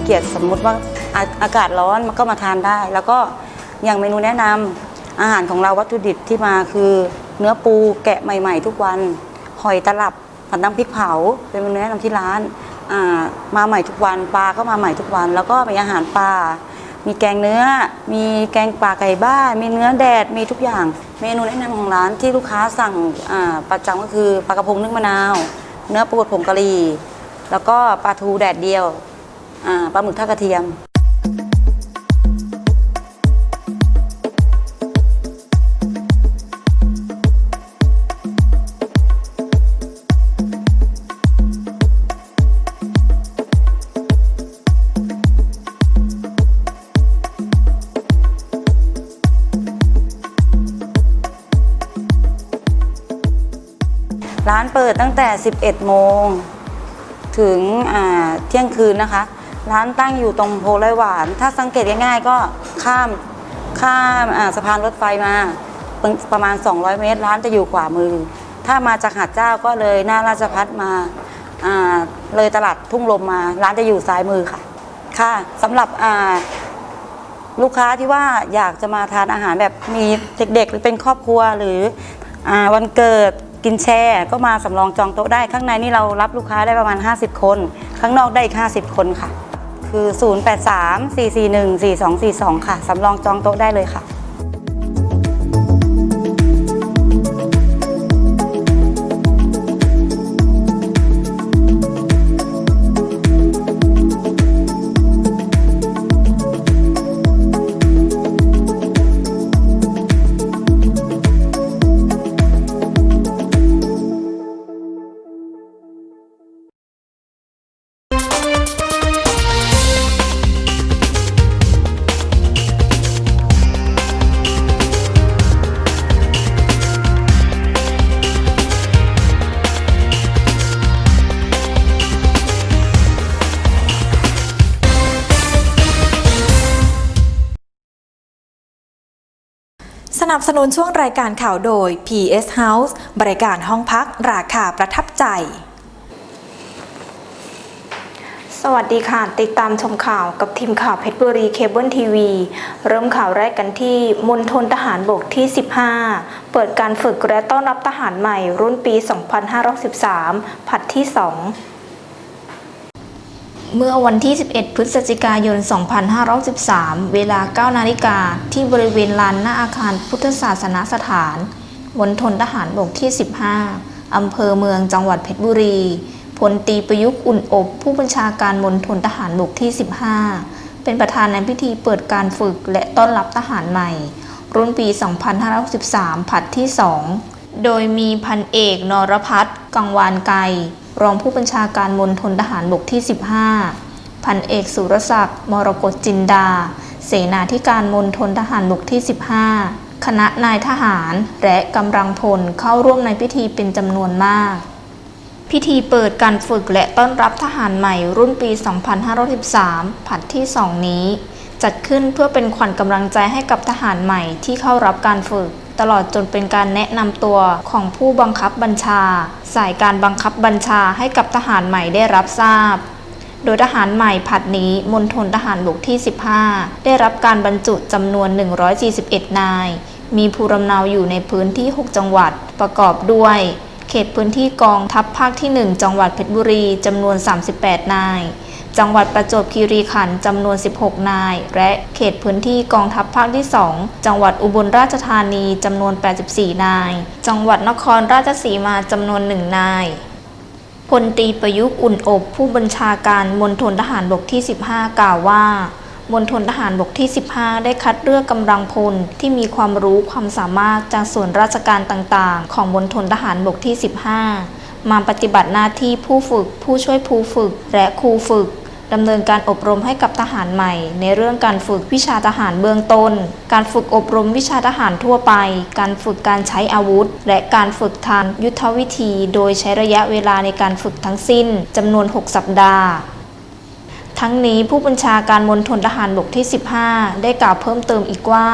มีเกียรติสมมุติว่าอาอากาศร้อนมันก็มาทานได้ แล้วก็อย่างเมนูแนะนำอาหารของเราวัตถุดิบที่มาคือ เนื้อปูแกะใหม่ ๆ ทุกวันหอยตลับผัดน้ำพริกเผา เป็นเมนูแนะนำที่ร้านมาใหม่ทุกวันปลาก็มาใหม่ทุกวัน แล้วก็มีอาหารปลามีแกงเนื้อ มีแกงป่าไก่บ้านมีเนื้อแดดมีทุกอย่าง เมนูแนะนำของร้านที่ลูกค้าสั่งประจำก็คือปลากระพงนึ่งมะนาว เนื้อปูดผงกะหรี่แล้วก็ปลาทูแดดเดียว ปลาหมึกทอดกระเทียม ร้านเปิดตั้งแต่ 11 โมง ถึงเที่ยงคืนนะคะ ร้านตั้งอยู่ตรงโพไร่หวาน ถ้าสังเกตง่ายๆก็ข้ามข้ามสะพานรถไฟมาประประมาณ 200 เมตร ร้านจะอยู่ขวามือ ถ้ามาจากหาดเจ้าก็เลยหน้าราชพัฒมาอ่าเลยตลาดทุ่งลมมา ร้านจะอยู่ซ้ายมือค่ะ ค่ะสำหรับลูกค้าที่ว่าอยากจะมาทานอาหารแบบมีเด็กๆ หรือเป็นครอบครัวหรืออวันเกิดกินแช่ก็มาสำรองจองโต๊ะได้ข้างในนี่เรารับลูกค้าได้ประมาณ 50 คน ข้างนอกได้อีก 50 คนค่ะ คือ 0834414242 ค่ะ สำรองจองโต๊ะได้เลยค่ะ นับสนุนช่วงรายการข่าวโดย PS House บริการห้องพักราคาประทับใจ สวัสดีค่ะ ติดตามชมข่าวกับทีมข่าวเพชรบุรีเคเบิลทีวี เริ่มข่าวแรกกันที่มณฑลทหารบกที่ 15 เปิดการฝึกและต้อนรับทหารใหม่รุ่นปี 2513ผัดที่ 2 เมื่อวันที่ 11 พฤศจิกายน 2513 เวลา 9 นาฬิกาที่บริเวณลานหน้าอาคารพุทธศาสนสถานมณฑลทหารบกที่ 15 อำเภอเมืองจังหวัดเพชรบุรีพลตรีประยุกต์อุ่นอบ ผู้บัญชาการมณฑลทหารบกที่ 15 เป็นประธานในพิธีเปิดการฝึกและต้อนรับทหารใหม่ รุ่นปี 2563ผัดที่ 2 โดยมีพันเอกนรพัฒน์กังวานไก รองผู้บัญชาการมณฑลทหารบกที่ 15 พันเอกสุรศักดิ์มรกตจินดา เสนาธิการมณฑลทหารบกที่ 15 คณะนายทหารและกำลังพลเข้าร่วมในพิธีเป็นจำนวนมาก พิธีเปิดการฝึกและต้อนรับทหารใหม่รุ่นปี 2513 ผัดที่ 2 นี้ จัดขึ้นเพื่อเป็นขวัญกำลังใจให้กับทหารใหม่ที่เข้ารับการฝึก ตลอดจนเป็นการแนะนำตัวของผู้บังคับบัญชา สายการบังคับบัญชาให้กับทหารใหม่ได้รับทราบ โดยทหารใหม่ผัดนี้มณฑลทหารบกที่ 15 ได้รับการบรรจุจำนวน 141 นาย มีภูมิลำเนาอยู่ในพื้นที่ 6 จังหวัดประกอบด้วยเขตพื้นที่กองทัพภาคที่ 1 จังหวัดเพชรบุรีจำนวน 38 นาย จังหวัดประจวบคีรีขันธ์จำนวน 16 นาย และเขตพื้นที่กองทัพภาคที่ 2 จังหวัดอุบลราชธานีจำนวน 84 นาย จังหวัดนครราชสีมาจำนวน 1 นายพลตรีประยุกต์อุ่นอบ ผู้บัญชาการมณฑลทหารบกที่ 15 กล่าวว่ามณฑลทหารบกที่ 15 ได้คัดเลือกกำลังพลที่มีความรู้ความสามารถจากส่วนราชการต่างๆ ของมณฑลทหารบกที่ 15 มาปฏิบัติหน้าที่ผู้ฝึก ผู้ช่วยผู้ฝึก และครูฝึกดำเนินการอบรมให้กับทหารใหม่ ในเรื่องการฝึกวิชาทหารเบื้องต้น การฝึกอบรมวิชาทหารทั่วไป การฝึกการใช้อาวุธ และการฝึกทางยุทธวิธี โดยใช้ระยะเวลาในการฝึกทั้งสิ้นจำนวน 6 สัปดาห์ ทั้งนี้ผู้บัญชาการมณฑลทหารบกที่ 15 ได้กล่าวเพิ่มเติมอีกว่า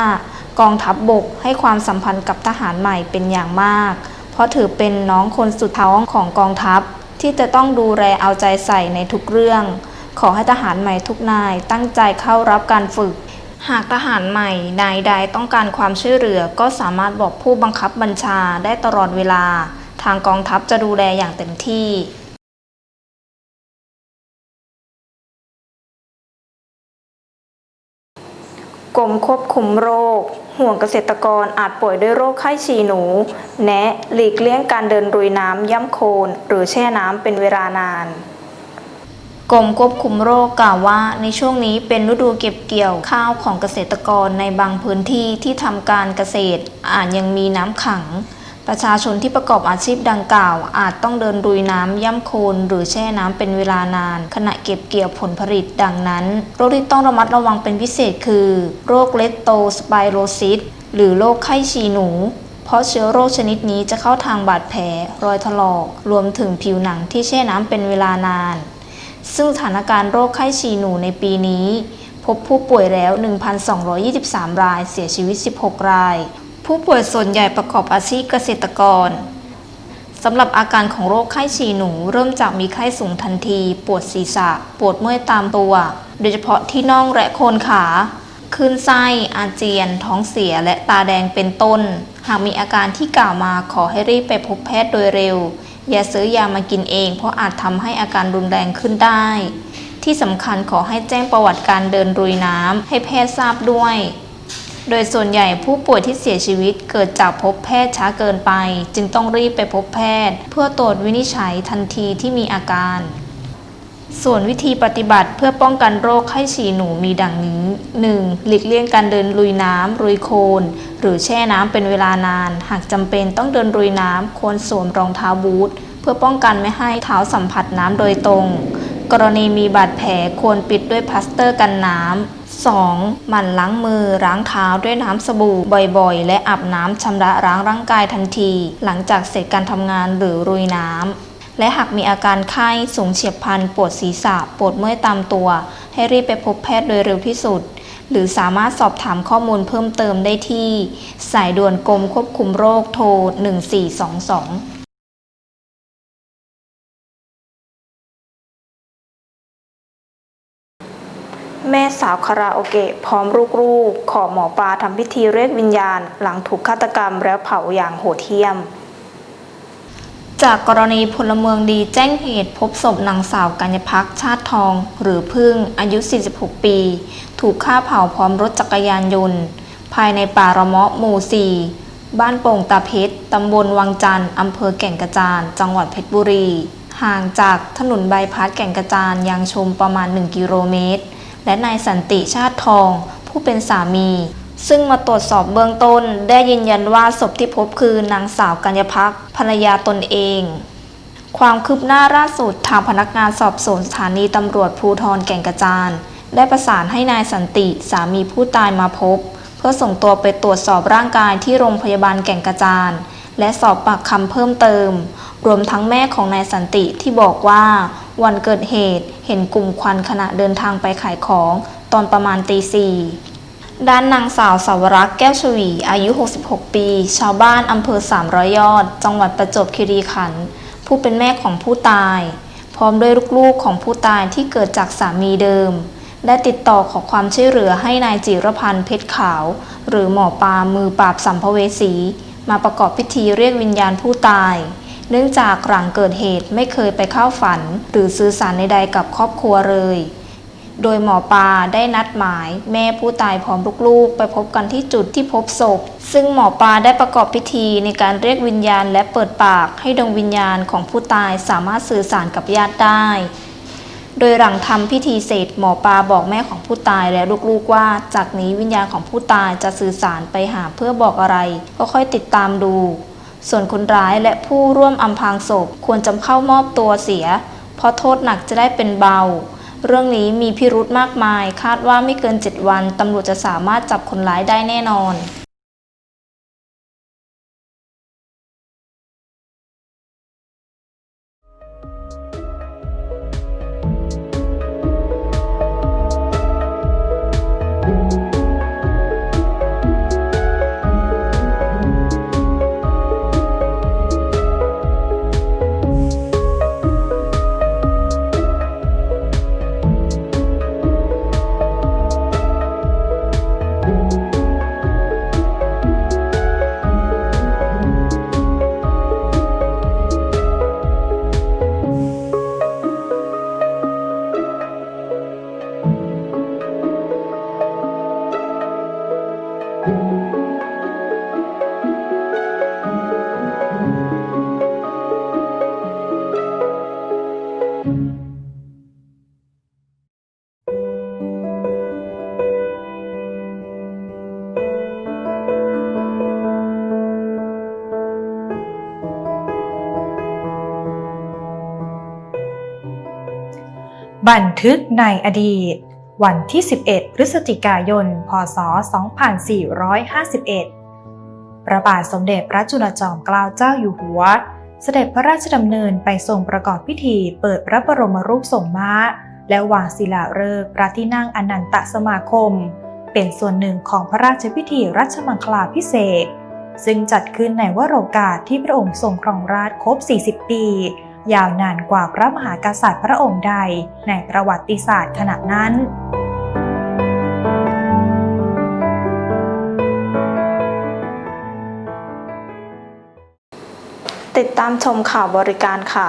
กองทัพบบกให้ความสัมพันธ์กับทหารใหม่เป็นอย่างมาก เพราะถือเป็นน้องคนสุดท้องของกองทัพ ที่จะต้องดูแลเอาใจใส่ในทุกเรื่อง ขอให้ทหารใหม่ทุกนายตั้งใจเข้ารับการฝึก หากทหารใหม่นายใดต้องการความช่วยเหลือก็สามารถบอกผู้บังคับบัญชาได้ตลอดเวลา ทางกองทัพจะดูแลอย่างเต็มที่กรมควบคุมโรค ห่วงเกษตรกรอาจป่วยด้วยโรคไข้ฉี่หนู แนะหลีกเลี่ยงการเดินรุยน้ำย่ำโคลนหรือแช่น้ำเป็นเวลานาน กรมควบคุมโรคกล่าวว่า ในช่วงนี้เป็นฤดูเก็บเกี่ยวข้าวของเกษตรกรในบางพื้นที่ที่ทำการเกษตรอาจยังมีน้ำขัง ประชาชนที่ประกอบอาชีพดังกล่าว อาจต้องเดินรุยน้ำย่ำโคลนหรือแช่น้ำเป็นเวลานาน ขณะเก็บเกี่ยวผลผลิตดังนั้น โรคที่ต้องระมัดระวังเป็นพิเศษคือ โรคเลตโตสไปโรซิสหรือโรคไข้ฉี่หนู เพราะเชื้อโรคชนิดนี้จะเข้าทางบาดแผล รอยถลอก รวมถึงผิวหนังที่แช่น้ำเป็นเวลานาน ซึ่งสถานการณ์โรคไข้ฉี่หนูในปีนี้ พบผู้ป่วยแล้ว 1,223 ราย เสียชีวิต 16 ราย ผู้ป่วยส่วนใหญ่ประกอบอาชีพเกษตรกรสำหรับอาการของโรคไข้ฉี่หนู เริ่มจากมีไข้สูงทันที ปวดศีรษะ ปวดเมื่อยตามตัว โดยเฉพาะที่น่องและโคนขาคลื่นไส้ อาเจียน ท้องเสียและตาแดงเป็นต้น หากมีอาการที่กล่าวมาขอให้รีบไปพบแพทย์โดยเร็ว อย่าซื้อยามากินเอง เพราะอาจทำให้อาการรุนแรงขึ้นได้ ที่สำคัญขอให้แจ้งประวัติการเดินรุยน้ำให้แพทย์ทราบด้วย โดยส่วนใหญ่ผู้ป่วยที่เสียชีวิตเกิดจากพบแพทย์ช้าเกินไป จึงต้องรีบไปพบแพทย์ เพื่อตรวจวินิจฉัยทันทีที่มีอาการ ส่วนวิธีปฏิบัติเพื่อป้องกันโรคไข้ฉี่หนูมีดังนี้ 1. หลีกเลี่ยงการเดินลุยน้ำลุยโคลนหรือแช่น้ำเป็นเวลานาน หากจำเป็นต้องเดินลุยน้ำควรสวมรองเท้าบูทเพื่อป้องกันไม่ให้เท้าสัมผัสน้ำโดยตรง กรณีมีบาดแผลควรปิดด้วยพลาสเตอร์กันน้ำ 2. หมั่นล้างมือล้างเท้าด้วยน้ำสบู่บ่อยๆ และอาบน้ำชำระล้างร่างกายทันที หลังจากเสร็จการทำงานหรือรุยน้ำ และหากมีอาการไข้สูงเฉียบพลันปวดศีรษะ ปวดเมื่อยตามตัว ให้รีบไปพบแพทย์โดยเร็วที่สุด หรือสามารถสอบถามข้อมูลเพิ่มเติมได้ที่ สายด่วนกรมควบคุมโรคโทร 1422 ม่สาวคาราโอเกะพร้อมลูกๆ ขอหมอปลาทำพิธีเรียกวิญญาณ หลังถูกฆาตกรรมแล้วเผาอย่างโหดเหี้ยม จากกรณีพลเมืองดีแจ้งเหตุพบศพนางสาวกัญญพักชาติทอง หรือพึ่งอายุ 46 ปี ถูกฆ่าเผาพร้อมรถจักรยานยนต์ ภายในป่าระเมาะหมู่ 4 บ้านโป่งตาเพชรตำบลวังจันทร์อำเภอแก่งกระจาน จังหวัดเพชรบุรี ห่างจากถนนใบายพัดแก่งกระจานยังชมประมาณ 1 กิโลเมตร และนายสันติชาติทอง ผู้เป็นสามี ซึ่งมาตรวจสอบเบื้องต้น ได้ยืนยันว่าศพที่พบคือนางสาวกัญญพักภรรยาตนเอง ความคืบหน้าล่าสุดทางพนักงานสอบสวนสถานีตำรวจภูทรแก่งกระจานได้ประสานให้นายสันติสามีผู้ตายมาพบ เพื่อส่งตัวไปตรวจสอบร่างกายที่โรงพยาบาลแก่งกระจานและสอบปากคำเพิ่มเติม รวมทั้งแม่ของนายสันติที่บอกว่า วันเกิดเหตุเห็นกลุ่มควันขณะเดินทางไปขายของ ตอนประมาณตีสี่ด้านนางสาวสาวรักษ์แก้วชวี อายุ 66 ปี ชาวบ้านอำเภอสามร้อยยอด จังหวัดประจวบคีรีขันธ์ผู้เป็นแม่ของผู้ตาย พร้อมด้วยลูกๆของผู้ตายที่เกิดจากสามีเดิม ได้ติดต่อขอความช่วยเหลือให้นายจิรพันธ์เพชรขาว หรือหมอปลามือปราบสัมภเวสี มาประกอบพิธีเรียกวิญญาณผู้ตาย เนื่องจากหลังเกิดเหตุไม่เคยไปเข้าฝัน หรือสื่อสารใดๆกับครอบครัวเลย โดยหมอปลาได้นัดหมาย แม่ผู้ตายพร้อมลูกๆ ไปพบกันที่จุดที่พบศพ ซึ่งหมอปลาได้ประกอบพิธีในการเรียกวิญญาณและเปิดปากให้ดวงวิญญาณของผู้ตายสามารถสื่อสารกับญาติได้ โดยหลังทำพิธีเสร็จหมอปลาบอกแม่ของผู้ตายและลูกๆว่า จากนี้วิญญาณของผู้ตายจะสื่อสารไปหาเพื่อบอกอะไร ก็ค่อยติดตามดู ส่วนคนร้ายและผู้ร่วมอำพรางศพควรจำเข้ามอบตัวเสีย เพราะโทษหนักจะได้เป็นเบา เรื่องนี้มีพิรุธมากมาย คาดว่าไม่เกิน 7 วันตำรวจจะสามารถจับคนร้ายได้แน่นอน บันทึกในอดีต วันที่ 11 พฤศจิกายน พศ 2451 พระบาทสมเด็จพระจุลจอมเกล้าเจ้าอยู่หัว เสด็จพระราชดำเนินไปทรงประกอบพิธีเปิดพระบรมรูปทรงม้า และวางศิลาฤกษ์พระที่นั่งอนันตสมาคม เป็นส่วนหนึ่งของพระราชพิธีรัชมังคลาพิเศษ ซึ่งจัดขึ้นในวโรกาสที่พระองค์ทรงครองราชครบ 40 ปี ยาวนานกว่าพระมหากษัตริย์พระองค์ใดในประวัติศาสตร์ขณะนั้นติดตามชมข่าวบริการค่ะ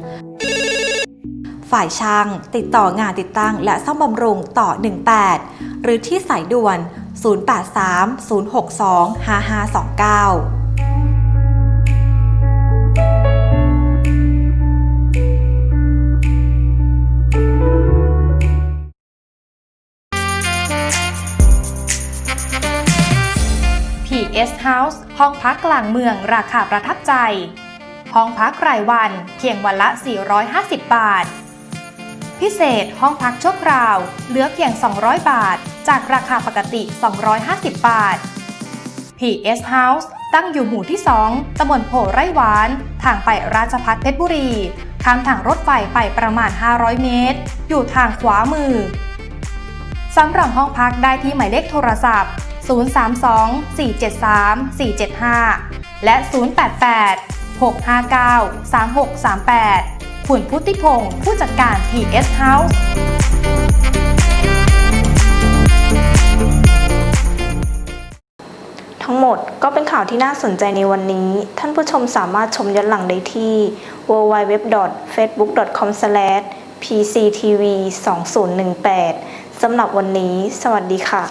ฝ่ายช่าง ติดต่องานติดตั้ง และซ่อมบำรุงต่อ 18 หรือที่สายด่วน 083 062 5529 PS House ห้องพักกลางเมืองราคาประทับใจ ห้องพักรายวันเพียงวันละ 450 บาท พิเศษห้องพักชั่วคราว เหลือเพียง 200 บาท จากราคาปกติ 250 บาท PS House ตั้งอยู่หมู่ที่ 2 ตำบลโพไร่หวาน ทางไปราชพัฒเพชรบุรี ข้ามทางรถไฟไปประมาณ 500 เมตร อยู่ทางขวามือ สำหรับห้องพักได้ที่หมายเลขโทรศัพท์ 032-473-475 และ 088 659 3638คุณพุทธิพงศ์ผู้จัดการ PS House ทั้งหมดก็เป็นข่าวที่น่าสนใจในวันนี้ ท่านผู้ชมสามารถชมย้อนหลังได้ที่ www.facebook.com/pctv2018 สำหรับวันนี้ สวัสดีค่ะ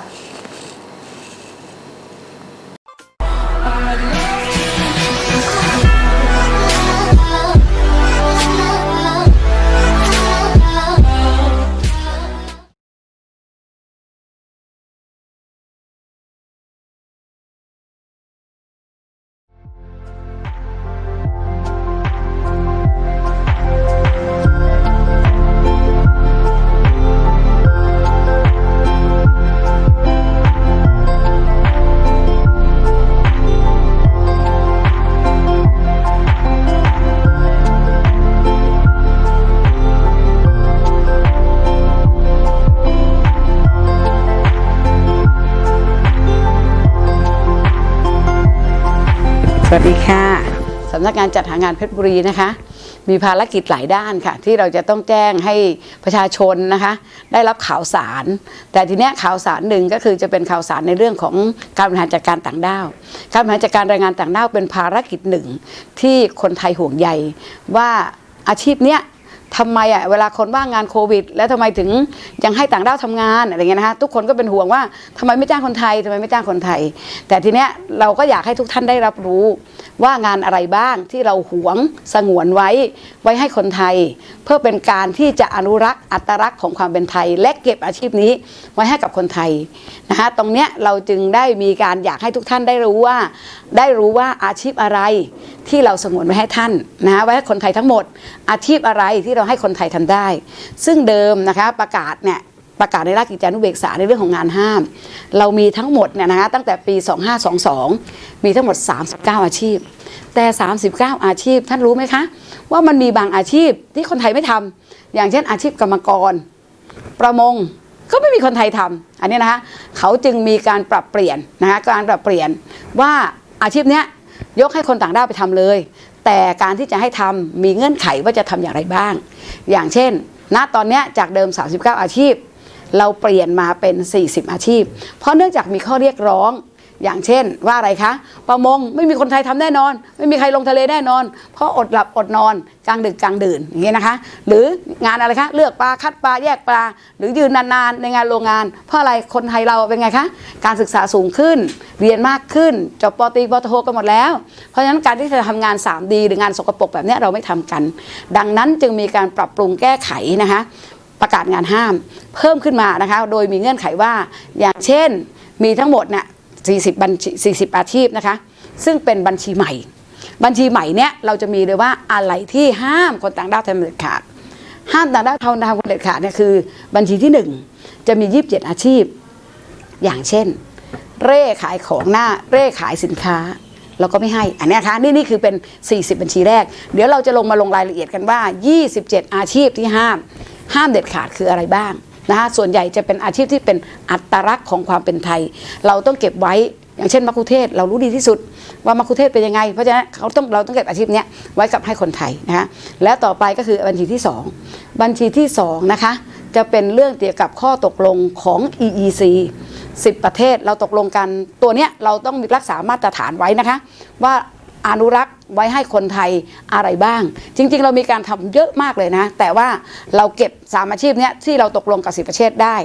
สวัสดีค่ะสำนักงานจัดหางานเพชรบุรีนะคะ มีภารกิจหลายด้านค่ะ ที่เราจะต้องแจ้งให้ประชาชนนะคะ ได้รับข่าวสาร แต่ทีเนี้ยข่าวสารหนึ่งก็คือจะเป็นข่าวสารในเรื่องของการบริหารจัดการต่างด้าว การบริหารจัดการแรงงานต่างด้าวเป็นภารกิจหนึ่งที่คนไทยห่วงใยว่าอาชีพเนี้ย ทำไมอะเวลาคนว่างงานโควิด แล้วทำไมถึงยังให้ต่างด้าวทำงานอะไรเงี้ยนะคะทุกคนก็เป็นห่วงว่าทำไมไม่จ้างคนไทยทำไมไม่จ้างคนไทย แต่ทีเนี้ยเราก็อยากให้ทุกท่านได้รับรู้ว่างานอะไรบ้างที่เราหวงสงวนไว้ไว้ให้คนไทย เพื่อเป็นการที่จะอนุรักษ์อัตลักษณ์ของความเป็นไทย และเก็บอาชีพนี้ไว้ให้กับคนไทยนะคะตรงเนี้ยเราจึงได้มีการอยากให้ทุกท่านได้รู้ว่า ได้รู้ว่าอาชีพอะไรที่เราสงวนไว้ให้ท่านนะไว้ให้คนไทยทั้งหมด อาชีพอะไรที่เราให้คนไทยทำได้ ซึ่งเดิมนะคะประกาศเนี่ยประกาศในราชกิจจานุเบกษาในเรื่องของงานห้าม เรามีทั้งหมดเนี่ยนะคะตั้งแต่ปี 2522 มีทั้งหมด 39 อาชีพ แต่ 39 อาชีพท่านรู้ไหมคะ ว่ามันมีบางอาชีพที่คนไทยไม่ทำอย่างเช่นอาชีพกรรมกร ประมงก็ไม่มีคนไทยทำอันนี้นะคะเขาจึงมีการปรับเปลี่ยนนะคะการปรับเปลี่ยนว่าอาชีพเนี้ยยกให้คนต่างด้าวไปทำเลย แต่การที่จะให้ทำมีเงื่อนไขว่าจะทำอย่างไรบ้าง อย่างเช่น ณตอนนี้จากเดิม 39 อาชีพ เราเปลี่ยนมาเป็น 40 อาชีพ เพราะเนื่องจากมีข้อเรียกร้อง อย่างเช่นว่าอะไรคะ ประมงไม่มีคนไทยทำแน่นอน ไม่มีใครลงทะเลแน่นอน เพราะอดหลับอดนอนกลางดึกกลางดื่นอย่างเงี้ยนะคะ หรืองานอะไรคะเลือกปลาคัดปลาแยกปลา หรือยืนนานๆในงานโรงงาน เพราะอะไรคนไทยเราเป็นไงคะการศึกษาสูงขึ้น เรียนมากขึ้นจบปตรีปโทกันหมดแล้ว เพราะฉะนั้นการที่จะทำงาน 3D หรืองานสกปรกแบบนี้เราไม่ทำกัน ดังนั้นจึงมีการปรับปรุงแก้ไขนะคะประกาศงานห้าม เพิ่มขึ้นมานะคะ โดยมีเงื่อนไขว่าอย่างเช่น มีทั้งหมดเนี่ย 40 บัญชี 40 อาชีพนะคะ ซึ่งเป็นบัญชีใหม่ บัญชีใหม่เนี่ยเราจะมีเลยว่าอะไรที่ห้ามคนต่างด้าวทำเด็ดขาด ห้ามต่างด้าวทำทำคนเด็ดขาดเนี่ยคือ บัญชีที่หนึ่งจะมี 27 อาชีพ อย่างเช่น เร่ขายของหน้าเร่ขายสินค้าเราก็ไม่ให้ อันนี้นะคะนี่นี่คือเป็น 40 บัญชีแรก เดี๋ยวเราจะลงมาลงรายละเอียดกันว่า 27 อาชีพที่ห้าม ห้ามเด็ดขาดคืออะไรบ้าง นะคะส่วนใหญ่จะเป็นอาชีพที่เป็นอัตลักษณ์ของความเป็นไทย เราต้องเก็บไว้อย่างเช่นมัคคุเทศเรารู้ดีที่สุดว่ามัคคุเทศเป็นยังไง เพราะฉะนั้นเขาต้องเราต้องเก็บอาชีพนี้ไว้กับให้คนไทยนะคะแล้วต่อไปก็คือบัญชีที่สองบัญชีที่สองนะคะจะเป็นเรื่องเกี่ยวกับข้อตกลงของ EEC 10 ประเทศเราตกลงกันตัวเนี้ยเราต้องรักษามาตรฐานไว้นะคะว่า อนุรักษ์ไว้ให้คนไทยอะไรบ้าง จริง ๆ เรามีการทำเยอะมากเลยนะ แต่ว่าเราเก็บสามอาชีพเนี้ยที่เราตกลงกับสิประเทศได้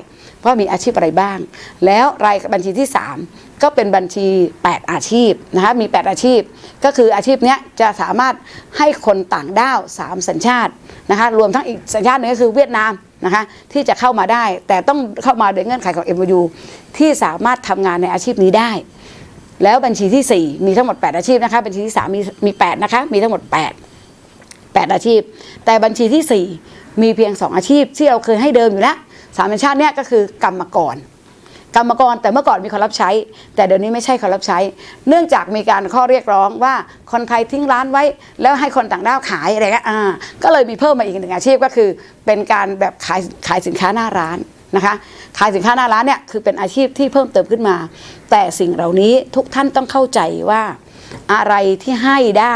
ว่ามีอาชีพอะไรบ้าง แล้วรายบัญชีที่ 3 ก็เป็นบัญชี 8 อาชีพนะคะมี 8 อาชีพ ก็คืออาชีพเนี้ยจะสามารถให้คนต่างด้าว 3 สัญชาตินะคะรวมทั้งอีกสัญชาติหนึงก็คือเวียดนามนะคะที่จะเข้ามาได้ แต่ต้องเข้ามาโดยเงื่อนไขของ MOU ที่สามารถทำงานในอาชีพนี้ได้ แล้วบัญชีที่ 4 มีทั้งหมด 8 อาชีพนะคะ บัญชีที่ 3 มีมี8นะคะ มีทั้งหมด 8 8 อาชีพ แต่บัญชีที่ 4 มีเพียง 2 อาชีพ ที่เราเคยให้เดิมอยู่แล้วสามัญชาติเนี่ยก็คือกรรมกร กรรมกรแต่เมื่อก่อนมีคนรับใช้ แต่เดี๋ยวนี้ไม่ใช่คนรับใช้ เนื่องจากมีการข้อเรียกร้องว่าคนไทยทิ้งร้านไว้ แล้วให้คนต่างด้าวขายอะไรเงี้ยอ่าก็เลยมีเพิ่มมาอีกหนึ่งอาชีพก็คือ เป็นการแบบขายขายสินค้าหน้าร้าน นะคะขายสินค้าหน้าร้านเนี่ยคือเป็นอาชีพที่เพิ่มเติมขึ้นมา แต่สิ่งเหล่านี้ทุกท่านต้องเข้าใจว่าอะไรที่ให้ได้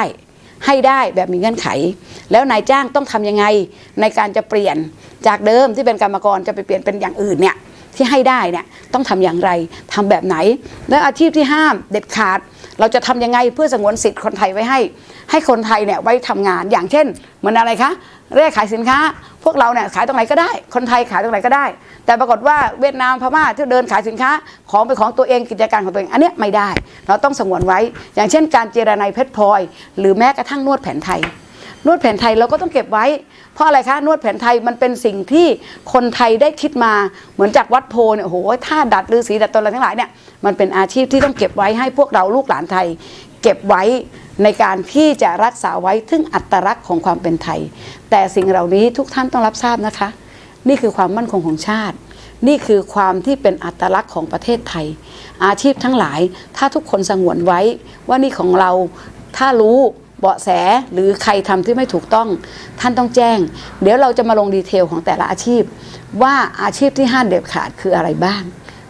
ให้ได้แบบมีเงื่อนไข แล้วนายจ้างต้องทำยังไงในการจะเปลี่ยนจากเดิมที่เป็นกรรมกรจะไปเปลี่ยนเป็นอย่างอื่นเนี่ยที่ให้ได้เนี่ยต้องทำอย่างไรทำแบบไหน แล้วอาชีพที่ห้ามเด็ดขาด เราจะทำยังไงเพื่อสงวนสิทธิ์คนไทยไว้ให้ ให้คนไทยเนี่ยไว้ทำงานอย่างเช่นเหมือนอะไรคะ เร่ขายสินค้า พวกเราเนี่ยขายตรงไหนก็ได้ คนไทยขายตรงไหนก็ได้ แต่ปรากฏว่าเวียดนามพม่าที่เดินขายสินค้าของเป็นของตัวเองกิจการของตัวเองอันนี้ไม่ได้ เราต้องสงวนไว้ อย่างเช่น การเจรนายเพชรพลอย หรือแม้กระทั่งนวดแผนไทย นวดแผนไทยเราก็ต้องเก็บไว้ เพราะอะไรคะนวดแผนไทยมันเป็นสิ่งที่คนไทยได้คิดมาเหมือนจากวัดโพเนี่ยโอ้โหท่าดัดฤาษีดัดตนอะไรทั้งหลายเนี่ยมันเป็นอาชีพที่ต้องเก็บไว้ให้พวกเราลูกหลานไทย เก็บไว้ในการที่จะรักษาไว้ถึงอัตลักษณ์ของความเป็นไทย แต่สิ่งเหล่านี้ทุกท่านต้องรับทราบนะคะ นี่คือความมั่นคงของชาติ นี่คือความที่เป็นอัตลักษณ์ของประเทศไทย อาชีพทั้งหลาย ถ้าทุกคนสงวนไว้ว่านี่ของเราถ้ารู้เบาะแสหรือใครทำที่ไม่ถูกต้อง ท่านต้องแจ้ง เดี๋ยวเราจะมาลงดีเทลของแต่ละอาชีพ ว่าอาชีพที่ห้ามเด็ดขาดคืออะไรบ้าง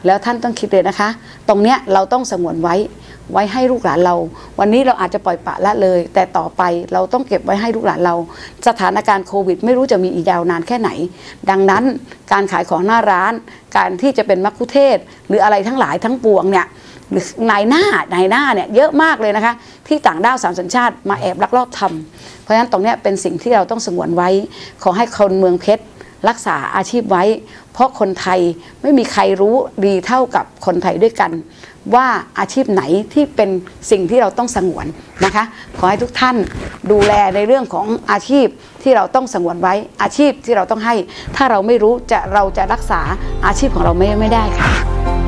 แล้วท่านต้องคิดเลยนะคะ ตรงเนี้ยเราต้องสงวนไว้ ไว้ให้ลูกหลานเรา วันนี้เราอาจจะปล่อยปะละเลย แต่ต่อไปเราต้องเก็บไว้ให้ลูกหลานเรา สถานการณ์โควิด ไม่รู้จะมีอีกยาวนานแค่ไหน ดังนั้นการขายของหน้าร้าน การที่จะเป็นมัคคุเทศ หรืออะไรทั้งหลายทั้งปวงเนี่ยหรือนายหน้านายหน้าเนี่ยเยอะมากเลยนะคะ ที่ต่างด้าวสามสัญชาติมาแอบลักลอบทำเพราะฉะนั้นตรงนี้เป็นสิ่งที่เราต้องสงวนไว้ ขอให้คนเมืองเพชรรักษาอาชีพไว้ เพราะคนไทยไม่มีใครรู้ดีเท่ากับคนไทยด้วยกัน ว่าอาชีพไหนที่เป็นสิ่งที่เราต้องสงวนนะคะ ขอให้ทุกท่านดูแลในเรื่องของอาชีพที่เราต้องสงวนไว้อาชีพที่เราต้องให้ ถ้าเราไม่รู้จะเราจะรักษาอาชีพของเราไม่ไม่ได้ค่ะ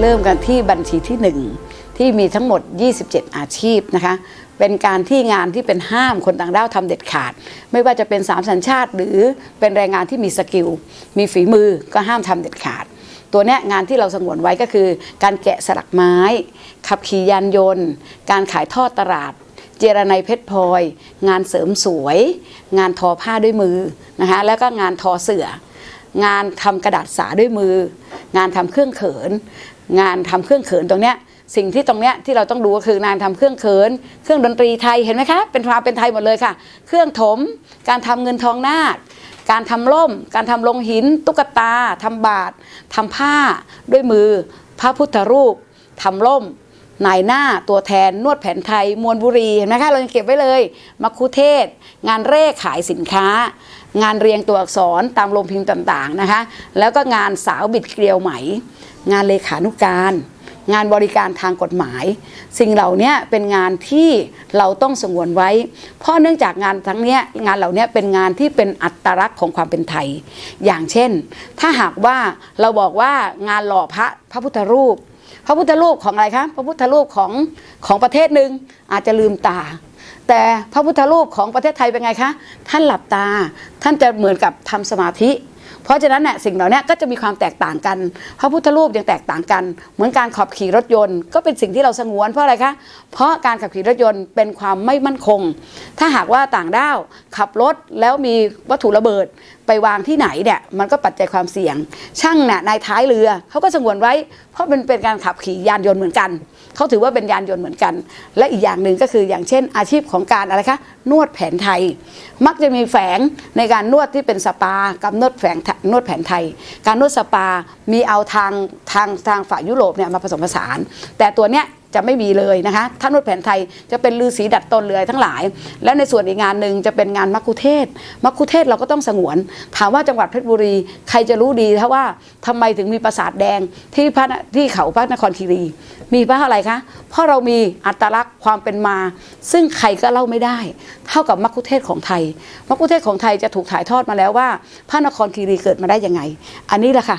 เริ่มกันที่บัญชีที่ 1 ที่มีทั้งหมด 27 อาชีพนะคะ เป็นการที่งานที่เป็นห้ามคนต่างด้าวทำเด็ดขาด ไม่ว่าจะเป็นสามสัญชาติหรือเป็นแรงงานที่มีสกิล มีฝีมือก็ห้ามทำเด็ดขาดตัวเนี้ยงานที่เราสงวนไว้ก็คือ การแกะสลักไม้ ขับขี่ยานยนต์ การขายทอดตลาด เจรไนเพชรพลอย งานเสริมสวย งานทอผ้าด้วยมือนะคะแล้วก็งานทอเสื่อ งานทำกระดาษสาด้วยมือ งานทำเครื่องเขิน งานทำเครื่องเขินตรงเนี้ยสิ่งที่ตรงเนี้ยที่เราต้องดูก็คืองานทำเครื่องเขิน เครื่องดนตรีไทยเห็นไหมคะเป็นความเป็นไทยหมดเลยค่ะ เครื่องถม การทำเงินทองนาคการทำล่ม การทำลงหิน ตุ๊กตาทำบาททำผ้าด้วยมือ พระพุทธรูปทำล่มนายหน้าตัวแทนนวดแผนไทย มวลบุรีเห็นไหมคะเรายังเก็บไว้เลยมัคคุเทศ งานเร่ขายสินค้า งานเรียงตัวอักษรตามโรงพิมพ์ต่างๆนะคะ แล้วก็งานสาวบิดเกลียวไหม งานเลขานุการ งานบริการทางกฎหมาย สิ่งเหล่านี้เป็นงานที่เราต้องสงวนไว้ เพราะเนื่องจากงานทั้งเนี้ยงานเหล่านี้เป็นงานที่เป็นอัตลักษณ์ของความเป็นไทย อย่างเช่น ถ้าหากว่าเราบอกว่างานหล่อพระพระพุทธรูปพระพุทธรูปของอะไรคะ พระพุทธรูปของของประเทศหนึ่งอาจจะลืมตา แต่พระพุทธรูปของประเทศไทยเป็นไงคะ ท่านหลับตา ท่านจะเหมือนกับทำสมาธิ เพราะฉะนั้นเนี่ยสิ่งเหล่านี้ก็จะมีความแตกต่างกัน พระพุทธรูปยังแตกต่างกัน เหมือนการขับขี่รถยนต์ ก็เป็นสิ่งที่เราสงวนเพราะอะไรคะเพราะการขับขี่รถยนต์เป็นความไม่มั่นคง ถ้าหากว่าต่างด้าวขับรถแล้วมีวัตถุระเบิดไปวางที่ไหนเนี่ยมันก็ปัจจัยความเสี่ยง ช่างเนี่ยนายท้ายเรือเขาก็สงวนไว้ เพราะมันเป็นการขับขี่ยานยนต์เหมือนกัน เขาถือว่าเป็นยานยนต์เหมือนกัน และอีกอย่างหนึ่งก็คืออย่างเช่นอาชีพของการอะไรคะนวดแผนไทย มักจะมีแฝงในการนวดที่เป็นสปากับนวดแฝงนวดแผนไทย การนวดสปามีเอาทางทางทางฝ่ายยุโรปเนี่ยมาผสมผสาน แต่ตัวเนี้ย จะไม่มีเลยนะคะถ้านวดแผนไทยจะเป็นลือสีดัดตนเลยทั้งหลาย และในส่วนอีกงานหนึ่งจะเป็นงานมัคคุเทศมัคคุเทศเราก็ต้องสงวน ถามว่าจังหวัดเพชรบุรี ใครจะรู้ดีถ้าว่าทำไมถึงมีปราสาทแดงที่พระนที่เขาพระนครคีรี มีเพราะอะไรคะ เพราะเรามีอัตลักษณ์ความเป็นมา ซึ่งใครก็เล่าไม่ได้ เท่ากับมัคคุเทศของไทยมัคคุเทศของไทยจะถูกถ่ายทอดมาแล้วว่าพระนครคีรีเกิดมาได้ยังไง อันนี้แหละค่ะ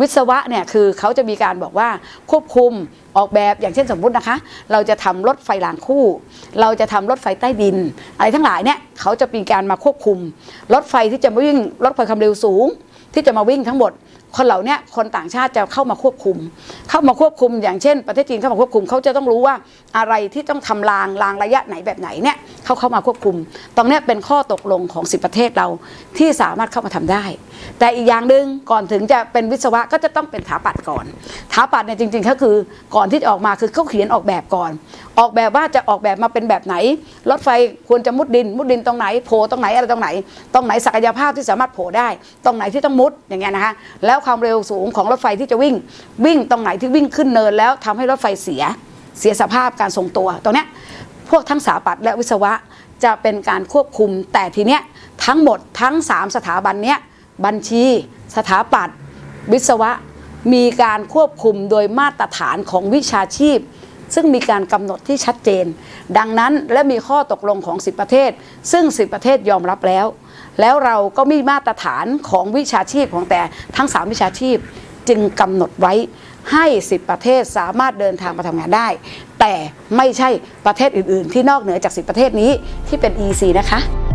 วิศวะเนี่ยคือเขาจะมีการบอกว่าควบคุมออกแบบอย่างเช่นสมมุตินะคะ เราจะทำรถไฟรางคู่ เราจะทำรถไฟใต้ดิน อะไรทั้งหลายเนี่ยเขาจะมีการมาควบคุม รถไฟที่จะมาวิ่งรถไฟความเร็วสูง ที่จะมาวิ่งทั้งหมด คนเหล่านี้คนต่างชาติจะเข้ามาควบคุม เข้ามาควบคุม อย่างเช่น ประเทศจีนเข้ามาควบคุมเขาจะต้องรู้ว่าอะไรที่ต้องทำรางรางระยะไหนแบบไหนเนี่ยเขาเข้ามาควบคุม ตรงนี้เป็นข้อตกลงของสิประเทศเราที่สามารถเข้ามาทำได้ แต่อีกอย่างหนึ่งก่อนถึงจะเป็นวิศวะก็จะต้องเป็นถาปัดก่อนถาปัดเนี่ยจริงๆก็คือก่อนที่จะออกมาคือเขาเขียนออกแบบก่อน ออกแบบว่าจะออกแบบมาเป็นแบบไหน รถไฟควรจะมุดดิน มุดดินตรงไหนโผล่ตรงไหนอะไรตรงไหน ตรงไหนศักยภาพที่สามารถโผล่ได้ ตรงไหนที่ต้องมุดอย่างเงี้ยนะคะแล้วความเร็วสูงของรถไฟที่จะวิ่ง วิ่งตรงไหนที่วิ่งขึ้นเนิน แล้วทำให้รถไฟเสียเสียสภาพการทรงตัวตรงเนี้ยพวกทั้งสถาปัตย์และวิศวะจะเป็นการควบคุมแต่ทีเนี้ยทั้งหมดทั้ง 3 สถาบันเนี้ยบัญชี สถาปัตย์วิศวะ มีการควบคุมโดยมาตรฐานของวิชาชีพ ซึ่งมีการกำหนดที่ชัดเจน ดังนั้นและมีข้อตกลงของ 10 ประเทศ ซึ่ง 10 ประเทศยอมรับแล้ว แล้วเราก็มีมาตรฐานของวิชาชีพของแต่ทั้ง 3 วิชาชีพ จึงกำหนดไว้ให้ 10 ประเทศสามารถเดินทางมาทำงานได้ แต่ไม่ใช่ประเทศอื่น ๆ ที่นอกเหนือจาก 10 ประเทศนี้ที่เป็น EC นะคะ